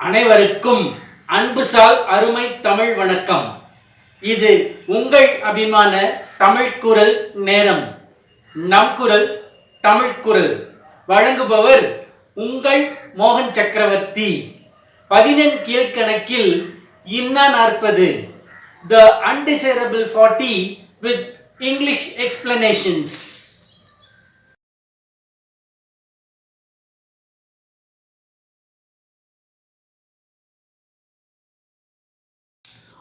அனைவருக்கும் அன்புசால் அருமை தமிழ் வணக்கம். இது உங்கள் அபிமான தமிழ் குரல் நேரம். நம் குரல் தமிழ் குரல். வழங்குபவர் உங்கள் மோகன் சக்கரவர்த்தி. பதினெண் கீழ்கணக்கில் இன்னா நாற்பது. The undesirable forty with English explanations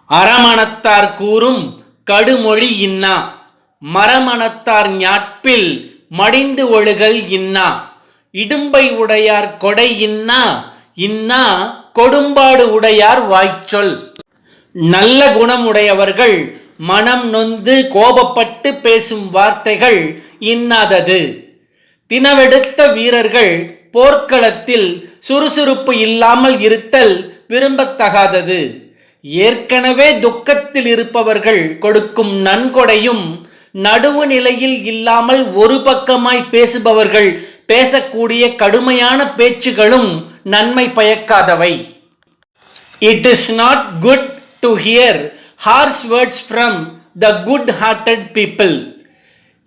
அறமணத்தார் கூறும் கடுமொழி இன்னா. மரமணத்தார் ஞாட்பில் மடிந்து ஒழுகல் இன்னா. இடும்பை உடையார் கொடை இன்னா. இன்னா கொடும்பாடு உடையார் வாய்ச்சொல். நல்ல குணமுடையவர்கள் மனம் நொந்து கோபப்பட்டு பேசும் வார்த்தைகள் இன்னாதது. தினவெடுத்த வீரர்கள் போர்க்களத்தில் சுறுசுறுப்பு இல்லாமல் இருத்தல் விரும்பத்தகாதது. ஏற்கனவே துக்கத்தில் இருப்பவர்கள் கொடுக்கும் நன்கொடையும் நடுவு நிலையில் இல்லாமல் ஒரு பக்கமாய் பேசுபவர்கள் பேசக்கூடிய கடுமையான பேச்சுகளும் நன்மை பயக்காதவை it is not good to hear harsh words from the good hearted people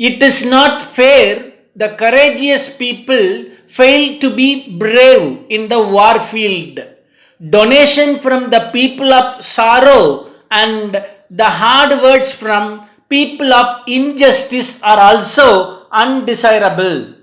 it is not fair the courageous people fail to be brave in the warfield Donation from the people of sorrow and the hard words from people of injustice are also undesirable.